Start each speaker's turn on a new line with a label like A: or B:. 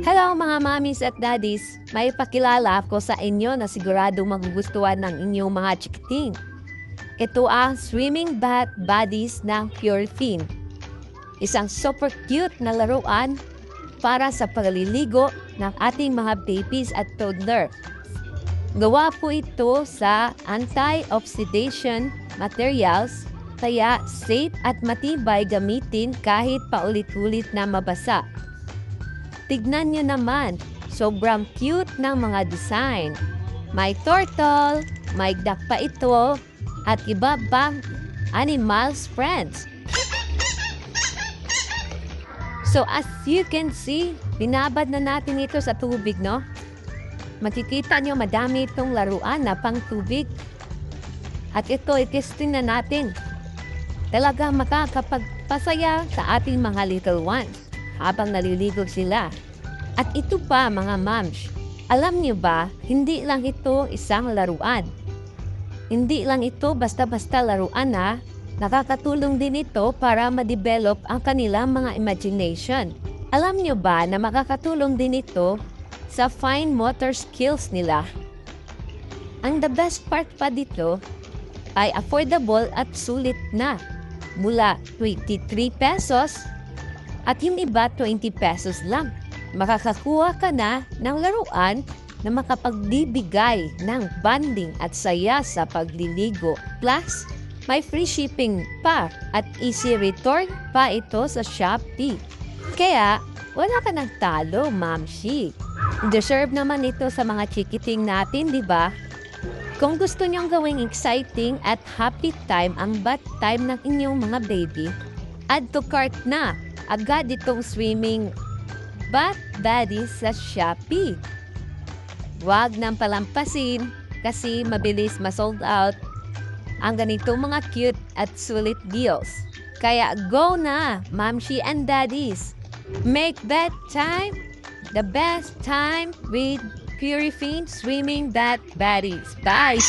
A: Hello mga mommies at daddies! May pakilala ako sa inyo na sigurado magugustuhan ng inyong mga chikiting. Ito ang swimming bath buddies ng Pure Fin. Isang super cute na laruan para sa pagliligo ng ating mga babies at toddler. Gawa po ito sa anti-oxidation materials kaya safe at matibay gamitin kahit paulit-ulit na mabasa. Tignan nyo naman, sobrang cute ng mga design. May turtle, may duck pa ito, at iba pang animals friends. So as you can see, binabad na natin ito sa tubig, no? Makikita nyo madami itong laruan na pang tubig. At ito, itesting na natin. Talaga makakapagpasaya sa ating mga little ones habang naliligo sila. At ito pa mga moms, alam niyo ba, hindi lang ito isang laruan. Hindi lang ito basta-basta laruan na nakakatulong din ito para ma-develop ang kanilang mga imagination. Alam niyo ba na makakatulong din ito sa fine motor skills nila? Ang the best part pa dito ay affordable at sulit na mula 23 pesos at yung iba 20 pesos lang. Makakakuha ka na ng laruan na makapagbibigay ng banding at saya sa pagliligo. Plus, may free shipping pa at easy return pa ito sa Shopee. Kaya, wala ka nang talo, Mamshi. Deserve naman ito sa mga chikiting natin, di ba? Kung gusto niyong gawing exciting at happy time ang bath time ng inyong mga baby, add to cart na agad itong swimming bath buddies sa Shopee. Huwag nang palampasin kasi mabilis ma-sold out ang ganitong mga cute at sulit deals. Kaya go na, Mamshi and Daddies! Make that time the best time with Purifine Swimming Bath Buddies. Bye!